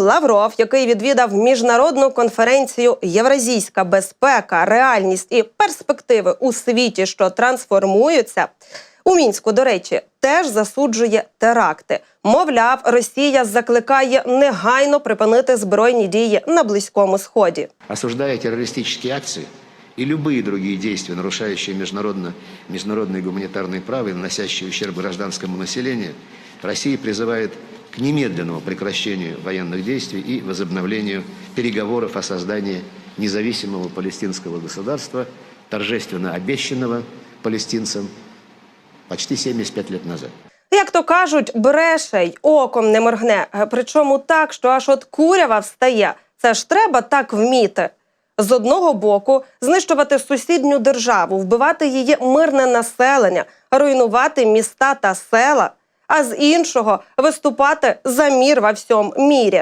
Лавров, який відвідав міжнародну конференцію Євразійська безпека, реальність і перспективи у світі, що трансформуються. У мінську, до речі, теж засуджує теракти. Мовляв, Росія закликає негайно припинити збройні дії на близькому сході. Осуждая террористические акции и любые другие действия, нарушающие международно, международное гуманитарное право и наносящие ущерб гражданскому населению, Россия призывает к немедленному прекращению военных действий и возобновлению переговоров о создании независимого палестинского государства, торжественно обещанного палестинцам почти 75 лет назад. Як то кажуть, бреше й оком не моргне. Причому так, що аж от курява встає. Це ж треба так вміти. З одного боку, знищувати сусідню державу, вбивати її мирне населення, руйнувати міста та села, а з іншого виступати за мір во всьому мірі.